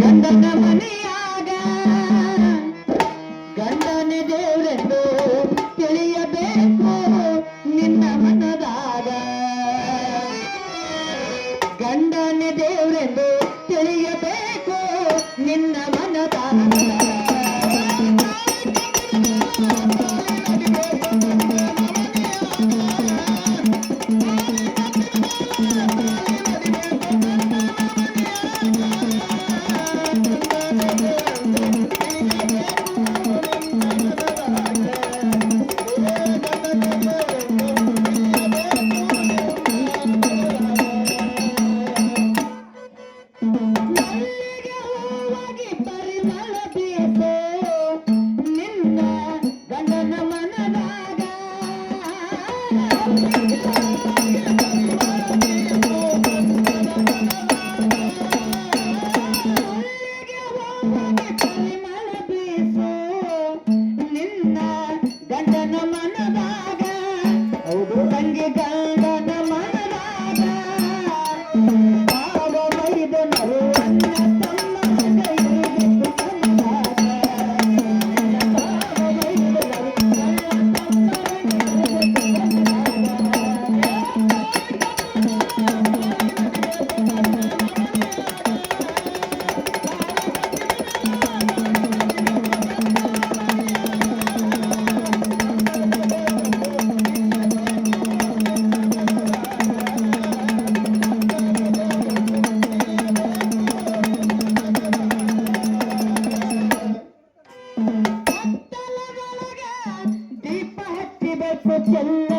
ಗಂಡನ ಮನೆಯಾಗ ಗಂಡನ ದೇವರೆಂದು ತಿಳಿಯಬೇಕು ನಿನ್ನ ಮನದಾಗ. ಗಂಡನ ದೇವರೆಂದು ತಿಳಿಯಬೇಕು ನಿನ್ನ ಮನದಾಗ. ಗಂಡನ ಮನದಾಗ ಹೌದು ತಂಗಿ ಗಂಡ for